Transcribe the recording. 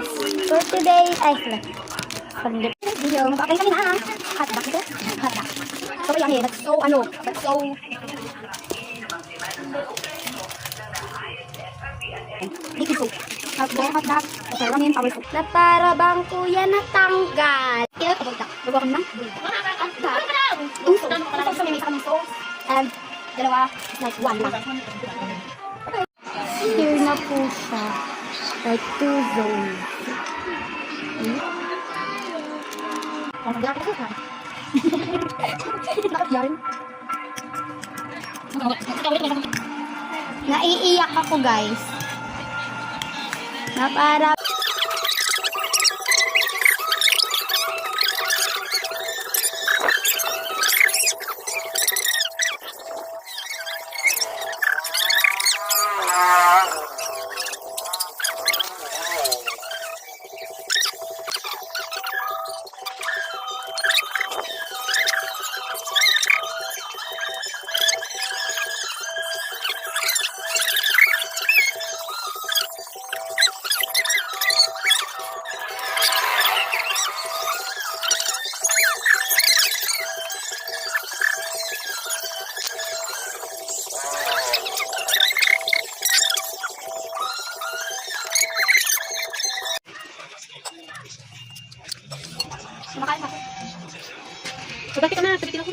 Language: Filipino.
guys. For today, ay, for the video, magpapay kami na hotdog ito. Hotdog. So, yummy. That's so, ano, that's so, Dito soup. Hotdog, hotdog. Okay, ramen, power soup. Na para bang kuya natanggal. Kaya ito, bulta. Bago kami ng bulta. Hotdog. Yung soup. Yung sauce may isa kaming sauce. And, dalawa, like one lang. Here na po siya. Two zones. Hmm? Parang? Naiiyak ako guys. Na para kumakain ako. So, bakit ka na? Sabitin ako.